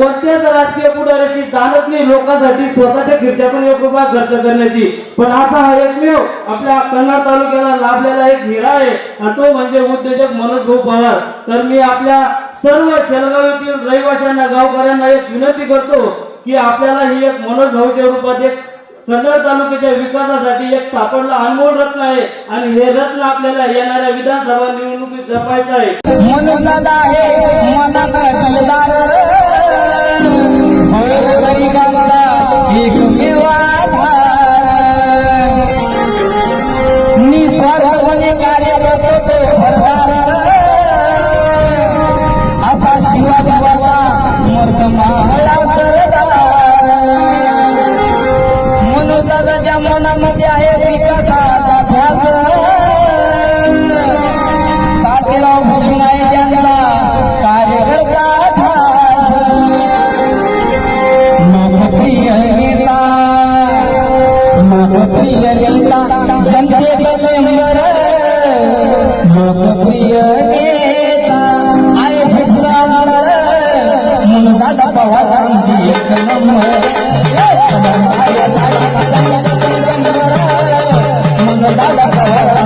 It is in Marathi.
कोणत्याच राजकीय पुढाऱ्याची जाणत नाही. लोकांसाठी स्वतःच्या खिडक्यातून एक रुपया खर्च करण्याची. पण असा हा एकमेव आपल्या कन्नड तालुक्याला लाभलेला एक हिरा आहे. आणि तो म्हणजे उद्योजक मनोज भाऊ पवार. तर मी आपल्या सर्व शेलगाव येथील रहिवाशांना गावकऱ्यांना एक विनंती करतो की आपल्याला ही एक मनोज भाऊच्या रूपात एक कन्नड तालुक्याच्या विकासासाठी एक सापडला अनमोल रत्न आहे. आणि हे रत्न आपल्याला येणाऱ्या विधानसभा निवडणुकीत जपायचं आहे. मनामध्ये आहे विकासाचा ध्यास. तातेराव भुजून आहे त्यांना कार्यकर्ता लोकप्रिय नेता लोकप्रिय नेता जनतेचा मेंबर आहे भुजराळ म्हणून दादा पवारांची एक नंबर Thank you.